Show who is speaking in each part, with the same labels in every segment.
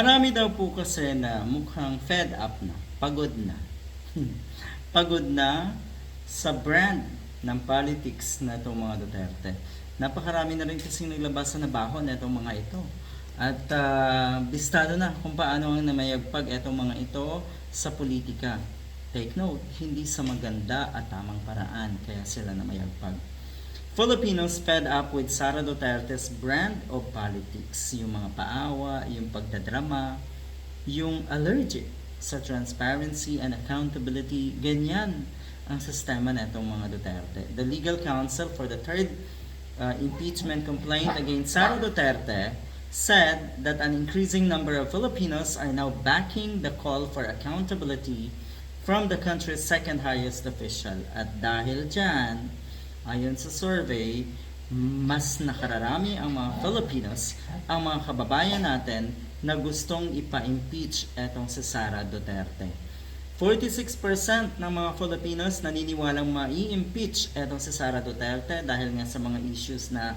Speaker 1: Marami daw po kasi na mukhang fed up na, pagod na. pagod na sa brand ng politics na itong mga Duterte. Napakarami na rin kasing naglabas na bahon na itong mga ito. At ah, bistado na kung paano ang namayagpag itong mga ito sa politika. Take note, hindi sa maganda at tamang paraan kaya sila namayagpag. Filipinos fed up with Sara Duterte's brand of politics. Yung mga paawa, yung pagdadrama, yung allergic sa transparency and accountability. Ganyan ang sistema na mga Duterte. The legal counsel for the third uh, impeachment complaint against Sara Duterte said that an increasing number of Filipinos are now backing the call for accountability from the country's second highest official. At dahil dyan, ayon sa survey, mas nakararami ang mga Filipinos, ang mga kababayan natin na gustong ipa-impeach etong si Sara Duterte. 46% ng mga Filipinos naniniwalang mai-impeach etong si Sara Duterte dahil nga sa mga issues na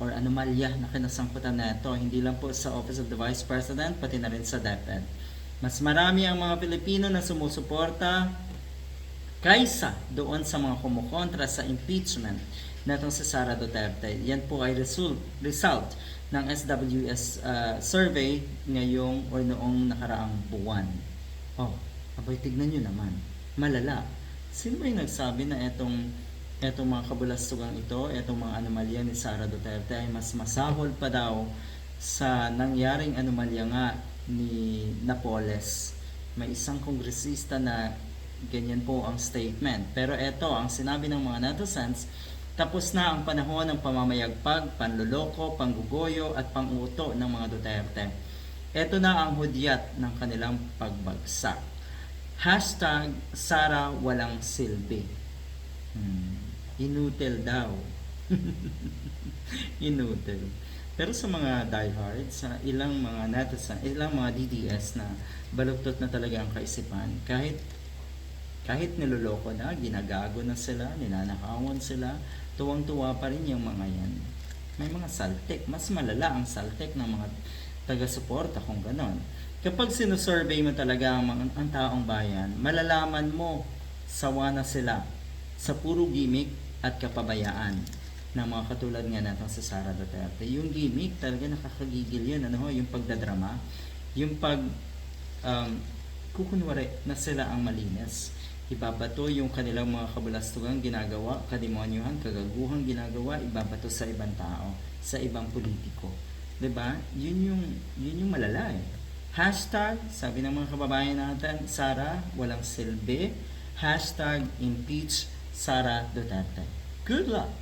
Speaker 1: or anomalya na kinasangkutan na ito, hindi lang po sa Office of the Vice President, pati na rin sa DepEd. Mas marami ang mga Pilipino na sumusuporta kaysa doon sa mga kumukontra sa impeachment na itong si Sara Duterte. Yan po ay result, result ng SWS uh, survey ngayong o noong nakaraang buwan. Oh, abay tignan nyo naman. Malala. Sino ba yung nagsabi na etong etong mga kabulastugang ito, etong mga anomalya ni Sara Duterte ay mas masahol pa daw sa nangyaring anomalya nga ni Napoles. May isang kongresista na ganyan po ang statement. Pero eto, ang sinabi ng mga netizens, tapos na ang panahon ng pamamayagpag, panluloko, panggugoyo at panguto ng mga Duterte. Ito na ang hudyat ng kanilang pagbagsak. Hashtag Sara walang silbi. Hmm. Inutil daw. Inutil. Pero sa mga diehard, sa ilang mga netizen, ilang mga DDS na baluktot na talaga ang kaisipan, kahit kahit niloloko na, ginagago na sila, ninanakawan sila, tuwang-tuwa pa rin yung mga yan. May mga saltek, mas malala ang saltek ng mga taga-suporta kung ganon. Kapag sinusurvey mo talaga ang, mga, ang taong bayan, malalaman mo sawa na sila sa puro gimmick at kapabayaan ng mga katulad nga natin sa Sara Duterte. Yung gimmick talaga nakakagigil yun, ano ho, yung pagdadrama, yung pag um, kukunwari na sila ang malinis. Ibabato yung kanilang mga kabulastugang ginagawa, kademonyuhan, kagaguhang ginagawa, ibabato sa ibang tao, sa ibang politiko. ba? Yun yung yun yung malala eh. Hashtag, sabi ng mga kababayan natin, Sara, walang silbi. Hashtag, impeach Sara Duterte. Good luck!